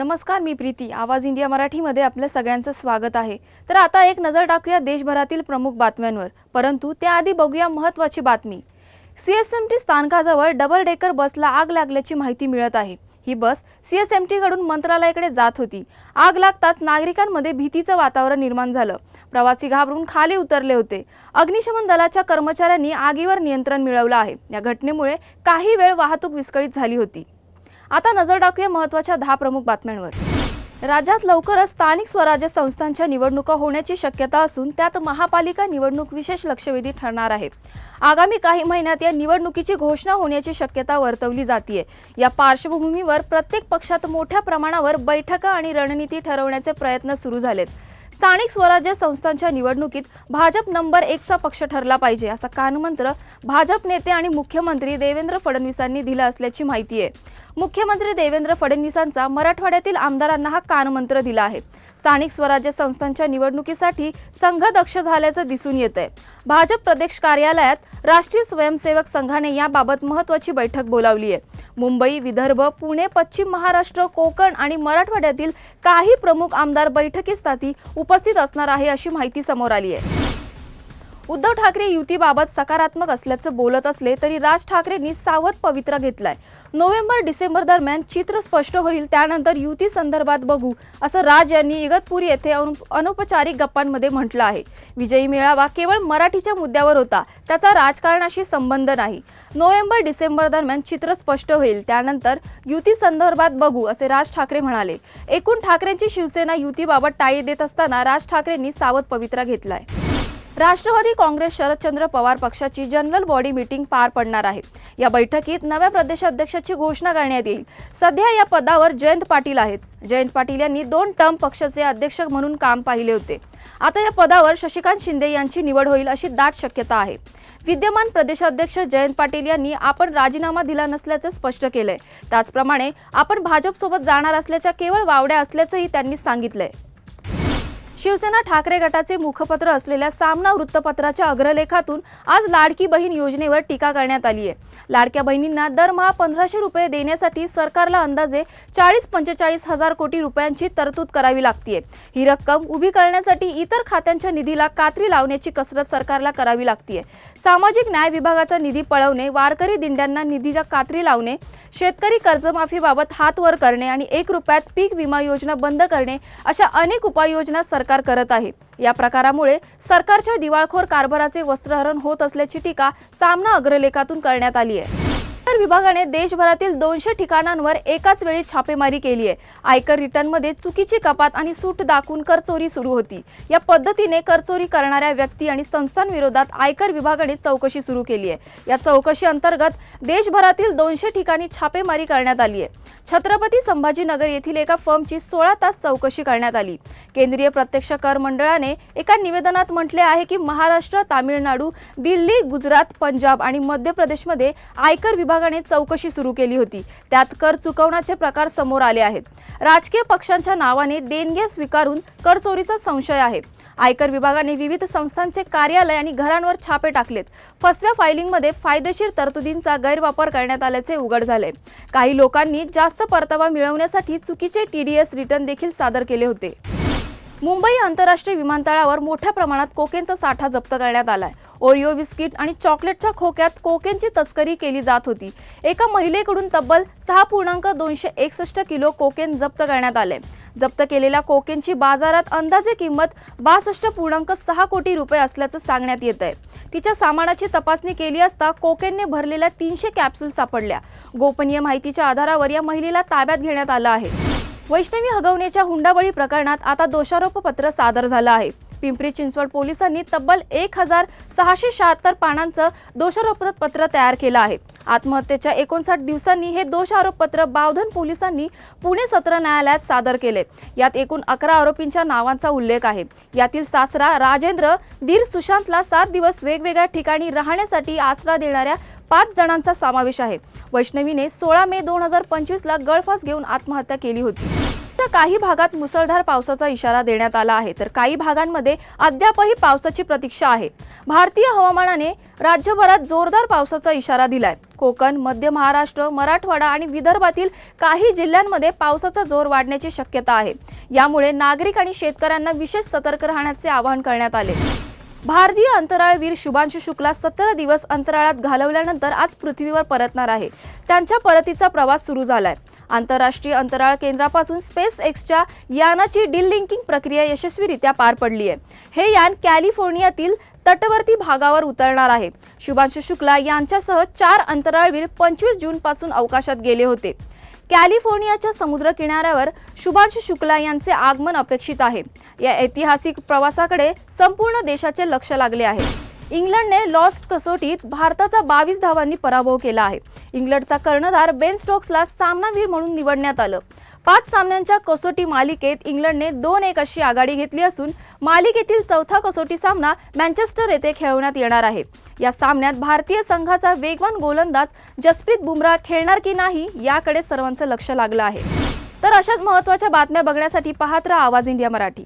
नमस्कार मी प्रीती. आवाज इंडिया मराठीमध्ये आपल्या सगळ्यांचं स्वागत आहे. तर आता एक नजर टाकूया देशभरातील प्रमुख बातम्यांवर. परंतु त्याआधी बघूया महत्त्वाची बातमी. सी एस एम टी स्थानकाजवळ डबल डेकर बसला आग लागल्याची माहिती मिळत आहे. ही बस सी एस एम टीकडून मंत्रालयाकडे जात होती. आग लागताच नागरिकांमध्ये भीतीचं वातावरण निर्माण झालं. प्रवासी घाबरून खाली उतरले होते. अग्निशमन दलाच्या कर्मचाऱ्यांनी आगीवर नियंत्रण मिळवलं आहे. या घटनेमुळे काही वेळ वाहतूक विस्कळीत झाली होती. आता नजर टाकूया महत्त्वाच्या दहा प्रमुख बातम्यांवर. राज्यात लवकरच स्थानिक स्वराज्य संस्थांच्या निवडणुका होण्याची शक्यता असून त्यात महापालिका निवडणूक विशेष लक्षवेधी ठरणार आहे. आगामी काही महिन्यात या निवडणुकीची घोषणा होण्याची शक्यता वर्तवली जाते या पार्श्वभूमीवर प्रत्येक पक्षात मोठ्या प्रमाणावर बैठका आणि रणनीती ठरवण्याचे प्रयत्न सुरू झालेत. स्थानिक स्वराज्य संस्थांच्या निवडणुकीत भाजप नंबर एकचा पक्ष ठरला पाहिजे असा कानमंत्र भाजप नेते आणि मुख्यमंत्री देवेंद्र फडणवीसांनी दिला असल्याची माहिती आहे. मुख्यमंत्री देवेंद्र फडणवीसांचा मराठवाड्यातील आमदारांना हा कानमंत्र दिला आहे. स्थानिक स्वराज्य संस्थांच्या निवडणुकीसाठी संघ दक्ष झाल्याचं दिसून येत आहे भाजप प्रदेश कार्यालयात राष्ट्रीय स्वयंसेवक संघाने याबाबत महत्त्वाची बैठक बोलावली आहे. मुंबई विदर्भ पुणे पश्चिम महाराष्ट्र कोकण आणि मराठवाड्यातील काही प्रमुख आमदार बैठकीसाठी उपस्थित असणार आहे अशी माहिती समोर आली आहे. उद्धव ठाकरे युतीबाबत सकारात्मक असल्याचं बोलत असले तरी राज ठाकरेंनी सावध पवित्रा घेतलाय. नोव्हेंबर डिसेंबर दरम्यान चित्र स्पष्ट होईल त्यानंतर युती संदर्भात बघू असं राज यांनी इगतपुरी येथे अनौपचारिक गप्पांमध्ये म्हटलं आहे. विजयी मेळावा केवळ मराठीच्या मुद्द्यावर होता त्याचा राजकारणाशी संबंध नाही. नोव्हेंबर डिसेंबर दरम्यान चित्र स्पष्ट होईल त्यानंतर युती संदर्भात बघू असे राज ठाकरे म्हणाले. एकूण ठाकरेंची शिवसेना युतीबाबत टाळी देत असताना राज ठाकरेंनी सावध पवित्रा घेतलाय. राष्ट्रवादी काँग्रेस शरदचंद्र पवार पक्षाची जनरल बॉडी मीटिंग पार पडणार आहे. या बैठकीत नव्या प्रदेशाध्यक्षाची घोषणा करण्यात येईल. सध्या या पदावर जयंत पाटील आहेत. जयंत पाटील यांनी दोन टर्म पक्षाचे अध्यक्ष म्हणून काम पाहिले होते. आता या पदावर शशिकांत शिंदे यांची निवड होईल अशी दाट शक्यता आहे. विद्यमान प्रदेशाध्यक्ष जयंत पाटील यांनी आपण राजीनामा दिला नसल्याचं स्पष्ट केलंय. त्याचप्रमाणे आपण भाजपसोबत जाणार असल्याच्या केवळ वावड्या असल्याचंही त्यांनी सांगितलंय. शिवसेना ठाकरे गटाचे मुखपत्र असलेल्या सामना वृत्तपत्राच्या अग्रलेखातून आज लाडकी बहीण योजनेवर टीका करण्यात आली आहे. लाडक्या बहिणींना दरमहा पंधराशे रुपये देण्यासाठी सरकारला अंदाजे चाळीस पंचेचाळीस हजार कोटी रुपयांची तरतूद करावी लागतीये. ही रक्कम उभी करण्यासाठी इतर खात्यांच्या निधीला कात्री लावण्याची कसरत सरकारला करावी लागतीये. सामाजिक न्याय विभागाचा निधी पळवणे वारकरी दिंड्यांना निधीच्या कात्री लावणे शेतकरी कर्जमाफीबाबत हात वर करणे आणि एक रुपयात पीक विमा योजना बंद करणे अशा अनेक उपाययोजना सरकार करत आहे. या प्रकारामुळे सरकारच्या दिवाळखोर कारभाराचे वस्त्रहरण होत असल्याची टीका सामना अग्रलेखातून करण्यात आली आहे. आयकर विभागाने देशभरातील दोनशे ठिकाणांवर एकाच वेळी छापेमारी केली आहे. आयकर रिटर्नमध्ये चुकीची कपात आणि सूट दाखवून करचोरी सुरू होती. या पद्धतीने करचोरी करणाऱ्या व्यक्ती आणि संस्थांविरोधात आयकर विभागाने चौकशी सुरू केली आहे. या चौकशी अंतर्गत देशभरातील दोनशे ठिकाणी छापेमारी करण्यात आली आहे. छत्रपती संभाजीनगर येथील एका फर्मची सोळा तास चौकशी करण्यात आली. केंद्रीय प्रत्यक्ष कर मंडळाने एका निवेदनात म्हटले आहे की महाराष्ट्र तामिळनाडू दिल्ली गुजरात पंजाब आणि मध्य प्रदेशमध्ये आयकर विभाग विभागाने चौकशी सुरू केली होती. त्यात कर चुकवण्याचे प्रकार समोर आले आहेत. राजकीय पक्षांच्या नावाने देणग्या स्वीकारून कर चोरीचा संशय आहे. आयकर विभागाने विविध संस्थांचे कार्यालय आणि घरांवर छापे टाकलेत. फसव्या फायलिंगमध्ये फायदेशीर तरतुदींचा गैरवापर करण्यात आल्याचे उघड झाले. काही लोकांनी जास्त परतावा मिळवण्यासाठी चुकीचे टी डी एस रिटर्न देखील सादर केले होते. मुंबई आंतरराष्ट्रीय विमानतळावर मोठ्या प्रमाणात कोकेनचा साठा जप्त करण्यात आलाय. ओरिओ बिस्किट आणि चॉकलेटच्या खोक्यात कोकेनची तस्करी केली जात होती. एका महिलेकडून तब्बल सहा पूर्णांक दोनशे एकसष्ट किलो कोकेन जप्त करण्यात आले. जप्त केलेल्या कोकेनची बाजारात अंदाजे किंमत बासष्ट पूर्णांक सहा कोटी रुपये असल्याचं सांगण्यात येत आहे. तिच्या सामानाची तपासणी केली असता कोकेनने भरलेल्या तीनशे कॅप्सूल सापडल्या. गोपनीय माहितीच्या आधारावर या महिलेला ताब्यात घेण्यात आलं आहे. वैष्णवी हगवण्याच्या हुंडाबळी प्रकरणात आता दोषारोपपत्र सादर झालं आहे. पिंपरी चिंचवड पोलिसांनी तब्बल एक हजार सहाशे शहात्तर पानांचं दोषारोपपत्र तयार केलं आहे. आत्महत्येच्या एकोणसाठ दिवसांनी हे दोष आरोपपत्र बावधन पोलिसांनी पुणे सत्र न्यायालयात सादर केले. यात एकूण अकरा आरोपींच्या नावांचा उल्लेख आहे. यातील सासरा राजेंद्र दीर सुशांतला सात दिवस वेगवेगळ्या ठिकाणी राहण्यासाठी आसरा देणाऱ्या पाच जणांचा समावेश आहे. वैष्णवीने सोळा मे दोन हजार पंचवीसला गळफास घेऊन आत्महत्या केली होती. महाराष्ट्राच्या काही भागात मुसळधार पावसाचा इशारा देण्यात आला आहे. तर काही भागांमध्ये अद्यापही पावसाची प्रतीक्षा आहे. भारतीय हवामानाने राज्यभरात जोरदार पावसाचा इशारा दिलाय. कोकण मध्य महाराष्ट्र मराठवाडा आणि विदर्भातील काही जिल्ह्यांमध्ये पावसाचा जोर वाढण्याची शक्यता आहे. यामुळे नागरिक आणि शेतकऱ्यांना विशेष सतर्क राहण्याचे आवाहन करण्यात आले. भारतीय अंतराळवीर शुभांशु शुक्ला सतरा दिवस अंतराळात घालवल्यानंतर आज पृथ्वीवर परतणार आहे. त्यांच्या परतीचा प्रवास सुरू झालाय. आंतरराष्ट्रीय अंतराळ केंद्रापासून स्पेस एक्सच्या यानाची डील लिंकिंग प्रक्रिया यशस्वीरित्या पार पडली आहे. हे यान कॅलिफोर्नियातील तटवर्ती भागावर उतरणार आहे. शुभांशु शुक्ला यांच्यासह चार अंतराळवीर पंचवीस जूनपासून अवकाशात गेले होते. कॅलिफोर्नियाच्या समुद्र किनाऱ्यावर शुभांशु शुक्ला यांचे आगमन अपेक्षित आहे. या ऐतिहासिक प्रवासाकडे संपूर्ण देशाचे लक्ष लागले आहे. इंग्लंडने लॉस्ट कसोटीत भारताचा बावीस धावांनी पराभव केला आहे. इंग्लंडचा कर्णधार बेन स्टोक्सला सामनावीर म्हणून निवडण्यात आलं. पाच सामन्यांच्या कसोटी मालिकेत इंग्लंडने दोन एक अशी आघाडी घेतली असून मालिकेतील चौथा कसोटी सामना मँचेस्टर येथे खेळवण्यात येणार आहे. या सामन्यात भारतीय संघाचा वेगवान गोलंदाज जसप्रीत बुमराह खेळणार की नाही याकडे सर्वांचं लक्ष लागलं आहे. तर अशाच महत्त्वाच्या बातम्या बघण्यासाठी पाहत राहा आवाज इंडिया मराठी.